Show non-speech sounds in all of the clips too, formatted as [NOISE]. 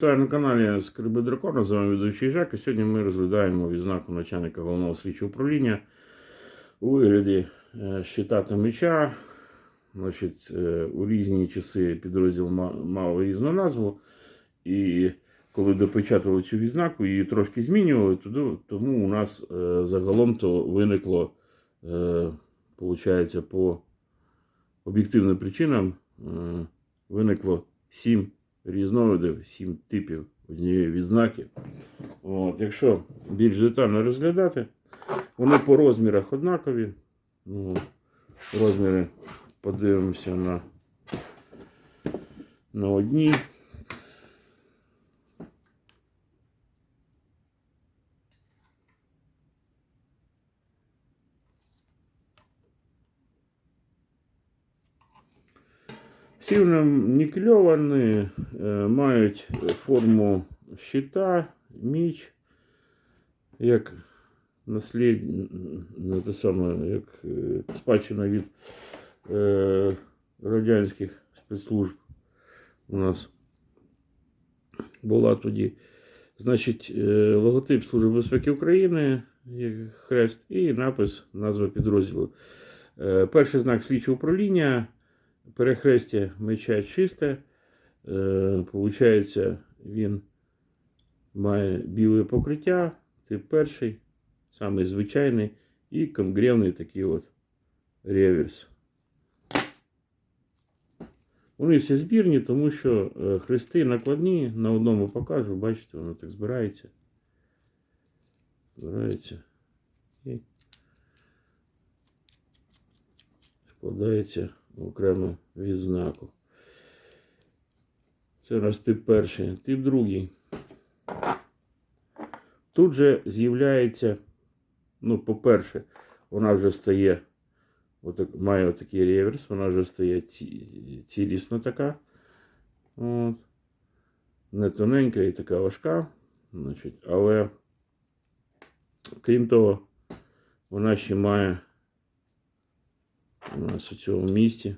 Вітаю на каналі Скриби Дракона, з вами ведучий Жак. І сьогодні ми розглядаємо відзнаку начальника головного слідчого управління у вигляді е, щита та меча. Значить, е, у різні часи підрозділ мав різну назву. І коли допечатували цю відзнаку, її трошки змінювали, тому у нас е, загалом то виникло, получається, по об'єктивним причинам виникло сім різновидів, сім типів однієї відзнаки. От, якщо більш детально розглядати, вони по розмірах однакові. Ну, розміри подивимося на, на одній. Вони нікельовані, е, мають форму щита, міч, як наслід... те саме, як е, спадщина від е, радянських спецслужб у нас була тоді. Значить, е, логотип Служби безпеки України, як хрест, і напис, назва підрозділу. Е, Перший знак слідчого управління перехрестя меча чисте. Е, Получається, він має біле покриття, тип перший, самий звичайний, і конгревний такий от реверс. Вони всі збірні, тому що е, хрести накладні, на одному покажу, бачите, воно так збирається. Збирається. І складається окрему відзнаку. Це нас тип перший, тип другий. Тут же з'являється, ну, по-перше, вона вже стає, отак, має отакий реверс, вона вже стає ці- цілісна така. От. Не тоненька і така важка. Значить, але крім того, вона ще має у нас у цьому місці.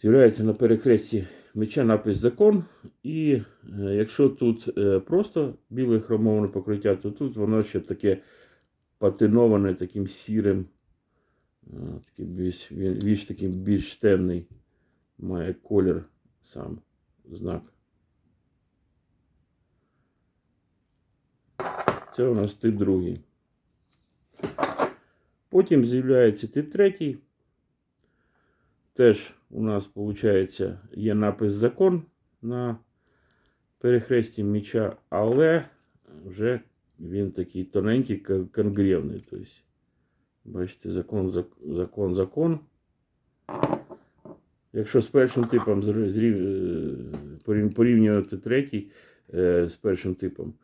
З'являється на перехресті меча напис закон. І е, якщо тут е, просто біле хромоване покриття, то тут воно ще таке патиноване таким сірим, е, такий більш, більш такий більш темний має колір сам знак. Це у нас тип другий. Потім з'являється тип третій. Теж у нас, виходить, є напис закон на перехресті меча, але вже він такий тоненький, кон- конгревний. Тобто, бачите, закон, закон, закон. Якщо з першим типом е, порів- порівнювати третій е, з першим типом,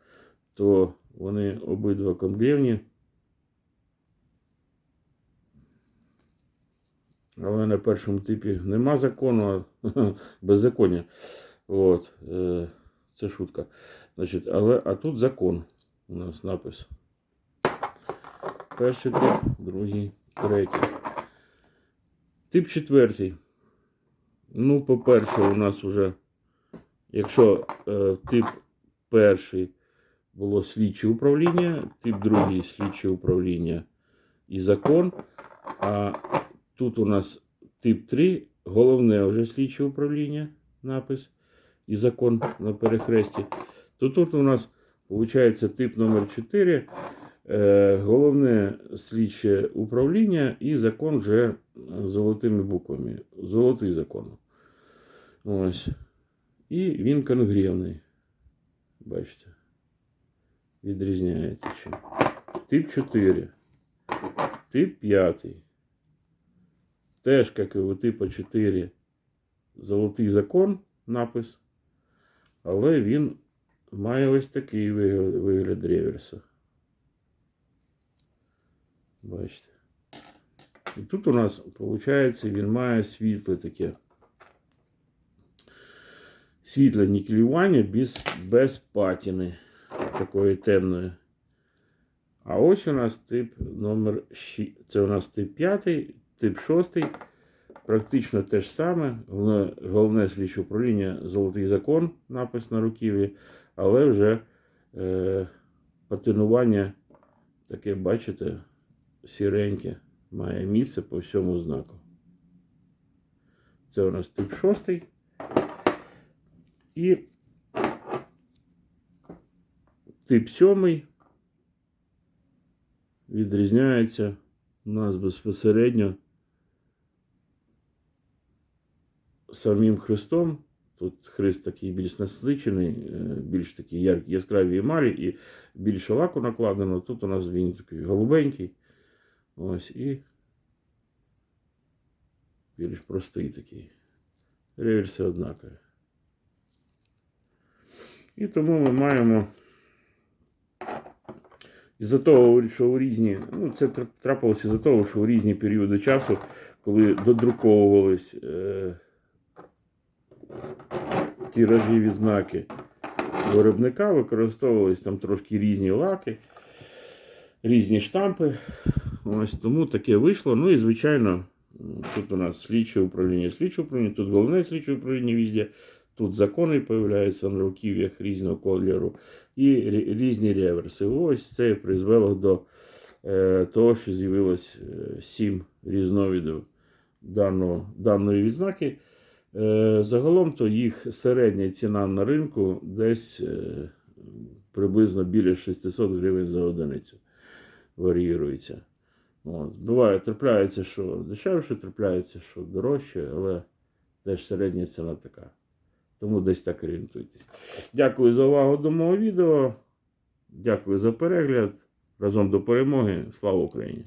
то вони обидва конгревні. Але на першому типі нема закону, а [LAUGHS] беззаконня. От, е, це шутка. Значить, але, а тут закон у нас напис. Перший тип, другий, третій. Тип четвертий. Ну, по-перше, у нас вже, якщо е, тип перший було слідче управління, тип другий слідче управління і закон. А Тут у нас тип 3, головне вже слідче управління, напис і закон на перехресті. То тут у нас виходить тип номер 4, е, головне слідче управління і закон вже е, золотими буквами. Золотий закон. Ось. І він конгревний. Бачите. Відрізняється. Тип 4. Тип 5. Теж, як і у типу 4, золотий закон напис. Але він має ось такий вигляд реверса. Бачите. І тут у нас, виходить, він має світле таке. Світле нікелювання без, без патіни. Такої темної. А ось у нас тип номер 6. Це у нас тип 5, тип 6. практично те ж саме. Головне, головне слідче управління Золотий закон, напис на руків'ї, але вже е, патинування таке, бачите, сіреньке, має місце по всьому знаку. Це у нас тип 6. І тип 7 відрізняється у нас безпосередньо самим Христом. Тут хрест такий більш насичений, е, більш яр- яскраві емалі і більше лаку накладено. Тут у нас він такий голубенький. Ось і більш простий такий. Реверси однакові. І тому ми маємо. Із-за того, що у різні, ну це тр- трапилося із-за того, що у різні періоди часу, коли додруковувались е, тиражі відзнаки виробника, використовувались там трошки різні лаки, різні штампи. Ось тому таке вийшло. Ну і звичайно, тут у нас слідче управління, слідче управління, тут головне слідче управління везде. Тут закони появляються на руків'ях різного кольору і різні реверси. Ось це призвело до е, того, що з'явилось е, сім різновидів даного, даної відзнаки. Е, загалом то їх середня ціна на ринку десь е, приблизно біля 600 гривень за одиницю варіюється. От. Буває, трапляється, що дешевше, трапляється, що дорожче, але теж середня ціна така. Тому десь так орієнтуйтесь. Дякую за увагу до мого відео. Дякую за перегляд. Разом до перемоги. Слава Україні!